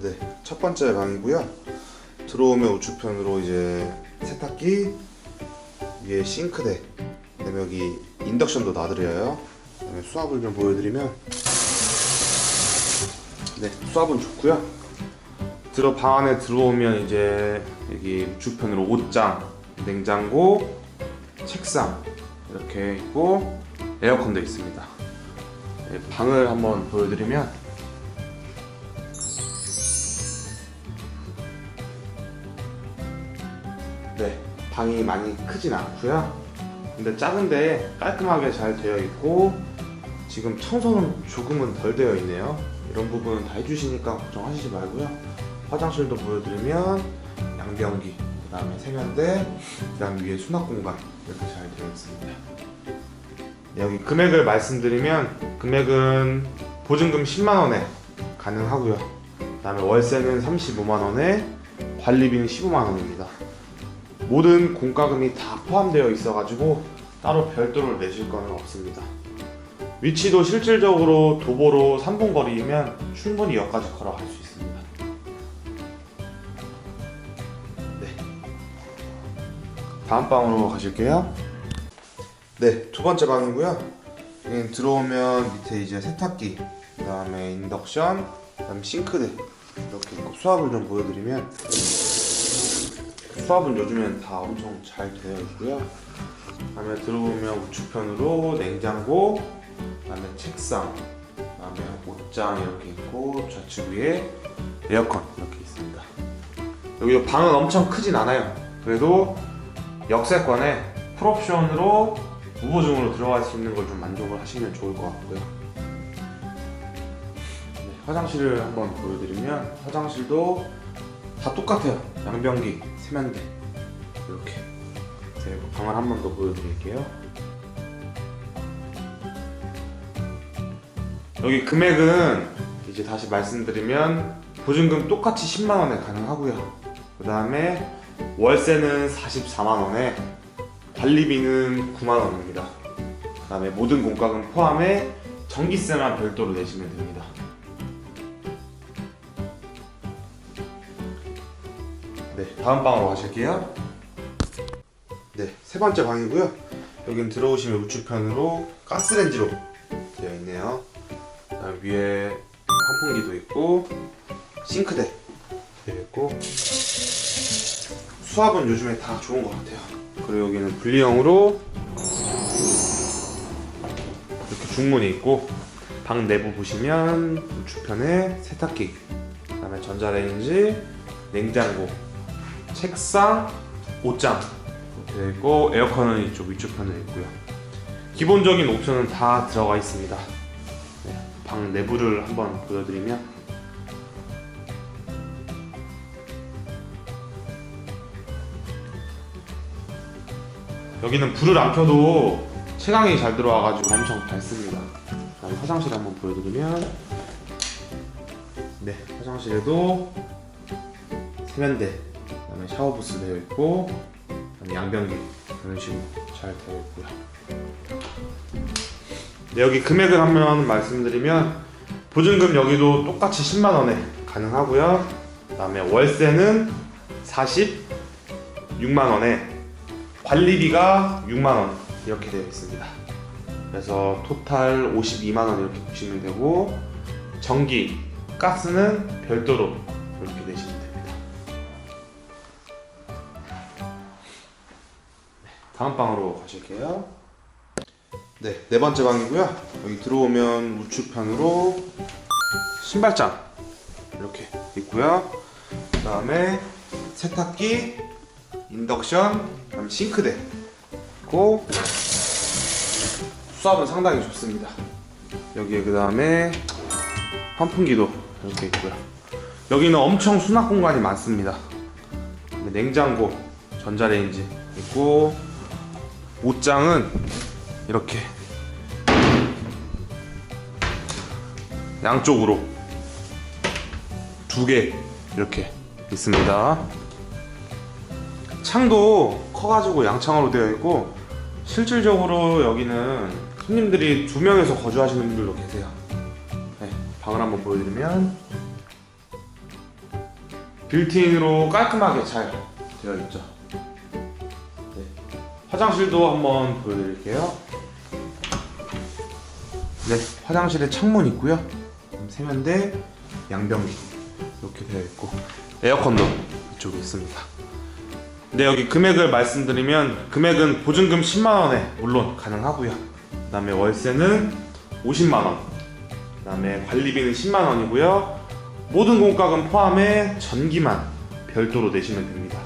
네, 첫 번째 방이고요. 들어오면 우측편으로 이제 세탁기, 위에 싱크대, 그다음에 여기 인덕션도 놔드려요. 그다음에 수압을 좀 보여드리면, 네, 수압은 좋고요. 들어 방 안에 들어오면 이제 여기 우측편으로 옷장, 냉장고, 책상 이렇게 있고 에어컨도 있습니다. 네, 방을 한번 보여드리면 네, 방이 많이 크진 않고요. 근데 작은데 깔끔하게 잘 되어 있고 지금 청소는 조금은 덜 되어 있네요. 이런 부분은 다 해주시니까 걱정하시지 말고요. 화장실도 보여드리면 양변기, 그 다음에 세면대, 그 다음 위에 수납 공간 이렇게 잘 되어 있습니다. 여기 금액을 말씀드리면 금액은 보증금 10만 원에 가능하고요. 그 다음에 월세는 35만 원에 관리비는 15만 원입니다. 모든 공과금이 다 포함되어 있어가지고 따로 별도로 내실 거는 없습니다. 위치도 실질적으로 도보로 3분 거리이면 충분히 역까지 걸어갈 수 있습니다. 네. 다음 방으로 가실게요. 네, 두 번째 방이고요. 여기 들어오면 밑에 이제 세탁기, 그 다음에 인덕션, 그 다음에 싱크대 이렇게 수압을 좀 보여드리면 수압은 요즘엔 다 엄청 잘 되어 있고요. 다음에 들어오면 우측편으로 냉장고, 그다음에 책상, 그다음에 옷장 이렇게 있고 좌측 위에 에어컨 이렇게 있습니다. 여기 방은 엄청 크진 않아요. 그래도 역세권에 풀옵션으로 무보증으로 들어갈 수 있는 걸 좀 만족을 하시면 좋을 것 같고요. 네, 화장실을 한번 보여드리면 화장실도 다 똑같아요. 양변기, 세면대 이렇게. 네, 방을 한 번 더 보여드릴게요. 여기 금액은 이제 다시 말씀드리면 보증금 똑같이 10만 원에 가능하고요. 그 다음에 월세는 44만 원에 관리비는 9만 원입니다. 그 다음에 모든 공과금 포함해 전기세만 별도로 내시면 됩니다. 네, 다음 방으로 가실게요. 네, 세 번째 방이고요. 여긴 들어오시면 우측편으로 가스레인지로 되어 있네요. 그다음 위에 환풍기도 있고 싱크대 되어 있고 수압은 요즘에 다 좋은 것 같아요. 그리고 여기는 분리형으로 이렇게 중문이 있고 방 내부 보시면 우측편에 세탁기, 그다음에 전자레인지, 냉장고, 책상, 옷장 이렇게 되어 있고 에어컨은 이쪽 위쪽 편에 있고요. 기본적인 옵션은 다 들어가 있습니다. 네, 방 내부를 한번 보여드리면 여기는 불을 안 켜도 채광이 잘 들어와가지고 엄청 밝습니다. 화장실 한번 보여드리면 네 화장실에도 세면대, 그 다음에 샤워 부스 되어 있고 양변기 이런 식으로 잘 되어 있고요. 네, 여기 금액을 한번 말씀드리면 보증금 여기도 똑같이 10만 원에 가능하고요. 그다음에 월세는 46만 원에 관리비가 6만 원 이렇게 되어 있습니다. 그래서 토탈 52만 원 이렇게 보시면 되고 전기, 가스는 별도로 다음 방으로 가실게요. 네, 네 번째 방이고요. 여기 들어오면 우측편으로 신발장 이렇게 있고요. 그 다음에 세탁기, 인덕션, 그다음 싱크대 있고 수압은 상당히 좋습니다. 여기에 그 다음에 환풍기도 이렇게 있고요. 여기는 엄청 수납 공간이 많습니다. 냉장고, 전자레인지 있고 옷장은 이렇게 양쪽으로 두 개 이렇게 있습니다. 창도 커가지고 양창으로 되어 있고 실질적으로 여기는 손님들이 두 명에서 거주하시는 분들도 계세요. 네, 방을 한번 보여드리면 빌트인으로 깔끔하게 잘 되어 있죠. 네. 화장실도 한번 보여드릴게요. 네, 화장실에 창문 있고요. 세면대, 양변기 이렇게 되어 있고 에어컨도 이쪽에 있습니다. 네, 여기 금액을 말씀드리면 금액은 보증금 10만 원에 물론 가능하고요. 그다음에 월세는 50만 원. 그다음에 관리비는 10만 원이고요. 모든 공과금 포함해 전기만 별도로 내시면 됩니다.